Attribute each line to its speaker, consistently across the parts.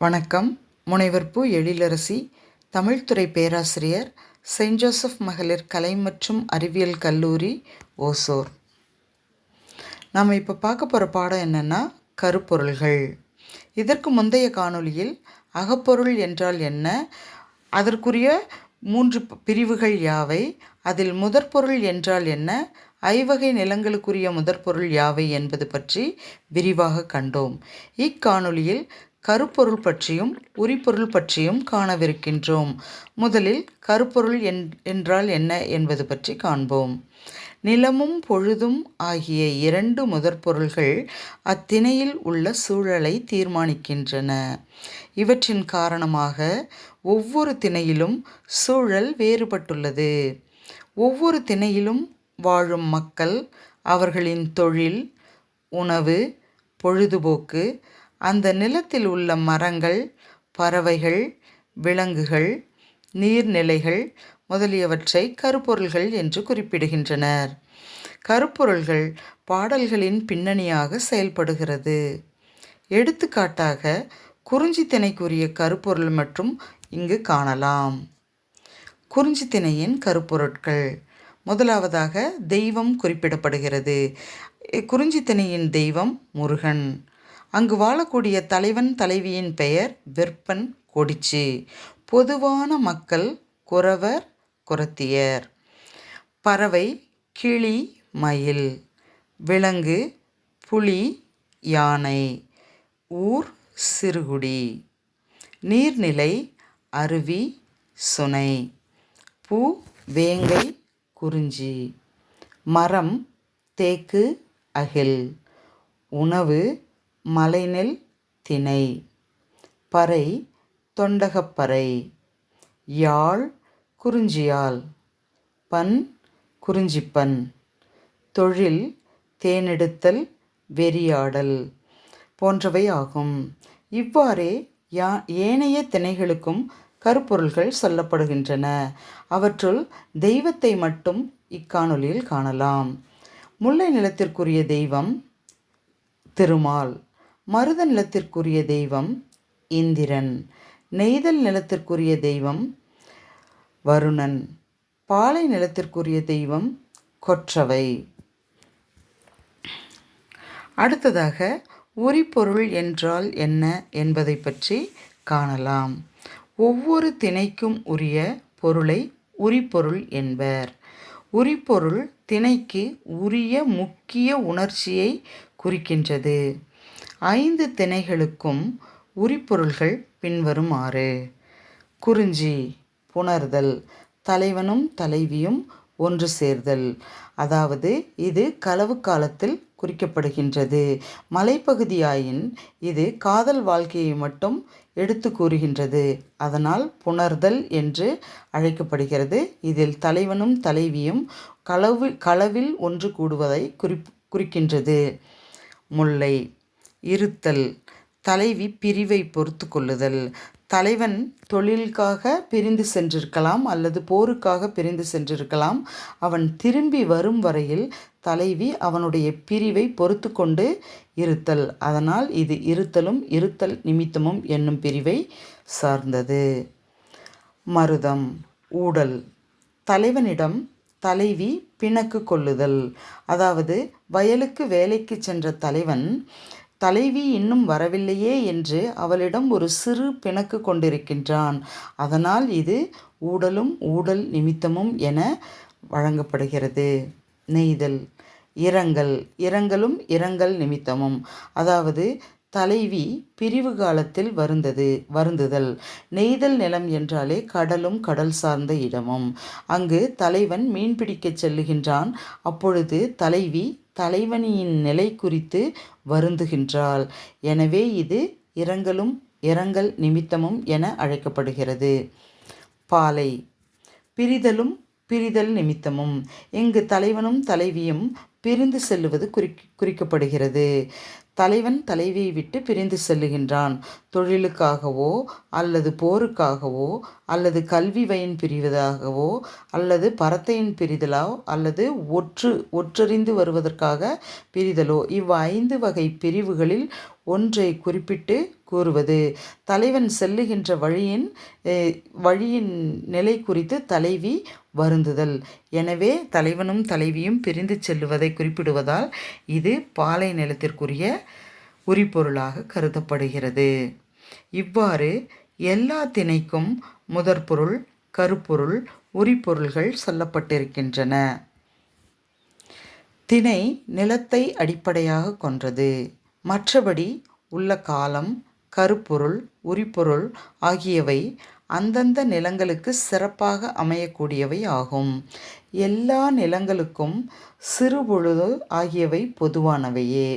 Speaker 1: வணக்கம். முனைவர் பு எழிலரசி தமிழ்துறை பேராசிரியர் செயின்ட் ஜோசப் மகளிர் கலை மற்றும் அறிவியல் கல்லூரி ஓசோர். நாம் இப்போ பார்க்க போகிற பாடம் என்னென்னா கருப்பொருள்கள். இதற்கு முந்தைய காணொளியில் அகப்பொருள் என்றால் என்ன அதற்குரிய மூன்று பிரிவுகள் யாவை அதில் முதற்பொருள் என்றால் என்ன ஐவகை நிலங்களுக்குரிய முதற்பொருள் யாவை என்பது பற்றி விரிவாக கண்டோம். இக்காணொளியில் கருப்பொருள் பற்றியும் உரிப்பொருள் பற்றியும் காணவிருக்கின்றோம். முதலில் கருப்பொருள் என்- என்றால் என்ன என்பது பற்றி காண்போம். நிலமும் பொழுதும் ஆகிய இரண்டு முதற்பொருள்கள் அத்திணையில் உள்ள சூழலை தீர்மானிக்கின்றன. இவற்றின் காரணமாக ஒவ்வொரு திணையிலும் சூழல் வேறுபட்டுள்ளது. ஒவ்வொரு திணையிலும் வாழும் மக்கள் அவர்களின் தொழில் உணவு பொழுதுபோக்கு அந்த நிலத்தில் உள்ள மரங்கள் பறவைகள் விலங்குகள் நீர்நிலைகள் முதலியவற்றை கருப்பொருள்கள் என்று குறிப்பிடுகின்றனர். கருப்பொருள்கள் பாடல்களின் பின்னணியாக செயல்படுகிறது. எடுத்துக்காட்டாக குறிஞ்சி திணைக்குரிய கருப்பொருள் மற்றும் இங்கு காணலாம். குறிஞ்சி திணையின் கருப்பொருட்கள். முதலாவதாக தெய்வம் குறிப்பிடப்படுகிறது. குறிஞ்சி திணையின் தெய்வம் முருகன். அங்கு வாழக்கூடிய தலைவன் தலைவியின் பெயர் வெற்பன் கொடிச்சு. பொதுவான மக்கள் குறவர் குரத்தியர் பறவை கிளி மயில். விலங்கு புலி யானை. ஊர் சிறுகுடி. நீர்நிலை அருவி சுனை. பூ வேங்கை குறிஞ்சி. மரம் தேக்கு அகில். உணவு மலைநெல் திணை. பறை தொண்டகப்பறை யாழ் குறிஞ்சியால். பண் குறிஞ்சிப்பண் தொழில் தேனெடுத்தல் வெறியாடல் போன்றவை ஆகும். இவ்வாறே யா ஏனைய திணைகளுக்கும் கருப்பொருள்கள் சொல்லப்படுகின்றன. அவற்றுள் தெய்வத்தை மட்டும் இக்காணொலியில் காணலாம். முல்லை நிலத்திற்குரிய தெய்வம் திருமால். மருத நிலத்திற்குரிய தெய்வம் இந்திரன். நெய்தல் நிலத்திற்குரிய தெய்வம் வருணன். பாலை நிலத்திற்குரிய தெய்வம் கொற்றவை. அடுத்ததாக உரிப்பொருள் என்றால் என்ன என்பதை பற்றி காணலாம். ஒவ்வொரு திணைக்கும் உரிய பொருளை உரிப்பொருள் என்பர். உரிப்பொருள் திணைக்கு உரிய முக்கிய உணர்ச்சியை குறிக்கின்றது. ஐந்து திணைகளுக்கும் உரிப்பொருள்கள் பின்வருமாறு. குறிஞ்சி புணர்தல் தலைவனும் தலைவியும் ஒன்று சேர்தல். அதாவது இது களவு காலத்தில் குறிக்கப்படுகின்றது. மலைப்பகுதியாயின் இது காதல் வாழ்க்கையை மட்டும் எடுத்து கூறுகின்றது. அதனால் புணர்தல் என்று அழைக்கப்படுகிறது. இதில் தலைவனும் தலைவியும் களவு களவில் ஒன்று கூடுவதை குறிப் குறிக்கின்றது. முல்லை இருத்தல் தலைவி பிரிவை பொறுத்து கொள்ளுதல் தலைவன் தொழிலுக்காக பிரிந்து சென்றிருக்கலாம் அல்லது போருக்காக பிரிந்து சென்றிருக்கலாம். அவன் திரும்பி வரும் வரையில் தலைவி அவனுடைய பிரிவை பொறுத்து கொண்டு இருத்தல். அதனால் இது இருத்தலும் இருத்தல் நிமித்தமும் என்னும் பிரிவை சார்ந்தது. மருதம் ஊடல். தலைவனிடம் தலைவி பிணக்கு கொள்ளுதல். அதாவது வயலுக்கு வேலைக்கு சென்ற தலைவன் தலைவி இன்னும் வரவில்லையே என்று அவளிடம் ஒரு சிறு பிணக்கு கொண்டிருக்கின்றான். அதனால் இது ஊடலும் ஊடல் நிமித்தமும் என வழங்கப்படுகிறது. நெய்தல் இரங்கல் இரங்கலும் இரங்கல் நிமித்தமும். அதாவது தலைவி பிரிவு காலத்தில் வருந்தது வருந்துதல். நெய்தல் நிலம் என்றாலே கடலும் கடல் சார்ந்த இடமும். அங்கு தலைவன் மீன் பிடிக்கச் செல்லுகின்றான். அப்பொழுது தலைவி தலைவனியின் நிலை குறித்து வருந்துகின்றாள். எனவே இது இரங்கலும் இரங்கல் நிமித்தமும் என அழைக்கப்படுகிறது. பாலை. பிரிதலும் பிரிதல் நிமித்தமும். இங்கு தலைவனும் தலைவியும் பிரிந்து செல்லுவது குறி குறிக்கப்படுகிறது. தலைவன் தலைவியை விட்டு பிரிந்து செல்லுகின்றான். தொழிலுக்காகவோ அல்லது போருக்காகவோ அல்லது கல்வி வயன் பிரிவதாகவோ அல்லது பரத்தையின் பிரிதலோ அல்லது ஒற்று ஒற்றறிந்து வருவதற்காக பிரிதலோ. இவ் ஐந்து வகை பிரிவுகளில் ஒன்றை குறிப்பிட்டு கூறுவது. தலைவன் செல்லுகின்ற வழியின் வழியின் நிலை குறித்து தலைவி வருந்துதல். எனவே தலைவனும் தலைவியும் பிரிந்து செல்லுவதை குறிப்பிடுவதால் இது பாலை நிலத்திற்குரிய உரிபொருளாக கருதப்படுகிறது. இவ்வாறு எல்லா திணைக்கும் முதற்பொருள் கருப்பொருள் உரிபொருள்கள் சொல்லப்பட்டிருக்கின்றன. திணை நிலத்தை அடிப்படையாக கொன்றது மற்றபடி உள்ள காலம் கருப்பொருள் உரிப்பொருள் ஆகியவை அந்தந்த நிலங்களுக்கு சிறப்பாக அமையக்கூடியவை ஆகும். எல்லா நிலங்களுக்கும் சிறுபொழுது ஆகியவை பொதுவானவையே.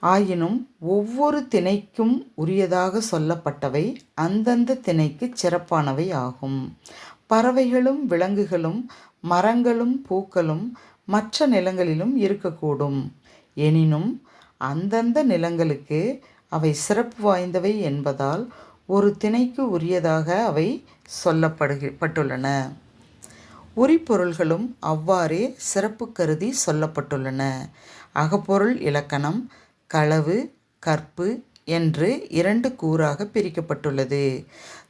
Speaker 1: ஆயினும் ஒவ்வொரு திணைக்கும் உரியதாக சொல்லப்பட்டவை அந்தந்த திணைக்கு சிறப்பானவை ஆகும். பறவைகளும் விலங்குகளும் மரங்களும் பூக்களும் மற்ற நிலங்களிலும் இருக்கக்கூடும். எனினும் அந்தந்த நிலங்களுக்கு அவை சிறப்பு வாய்ந்தவை என்பதால் ஒரு திணைக்கு உரியதாக அவை சொல்லப்படுகி பட்டுள்ளன. உரிபொருள்களும் அவ்வாறே சிறப்பு கருதி சொல்லப்பட்டுள்ளன. அகப்பொருள் இலக்கணம் களவு கற்பு என்று இரண்டு கூறாக பிரிக்கப்பட்டுள்ளது.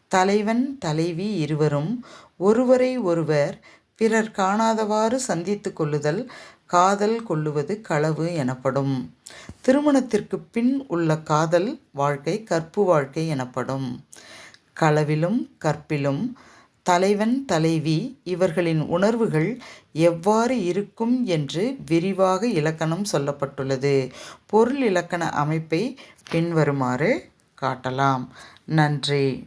Speaker 1: தலைவன் தலைவி இருவரும் ஒருவரை ஒருவர் பிறர் காணாதவாறு சந்தித்து கொள்ளுதல் காதல் கொள்ளுவது களவு எனப்படும். திருமணத்திற்கு பின் உள்ள காதல் வாழ்க்கை கற்பு வாழ்க்கை எனப்படும். களவிலும் கற்பிலும் தலைவன் தலைவி இவர்களின் உணர்வுகள் எவ்வாறு இருக்கும் என்று விரிவாக இலக்கணம் சொல்லப்பட்டுள்ளது. பொருள் இலக்கண அமைப்பை பின்வருமாறு காட்டலாம். நன்றி.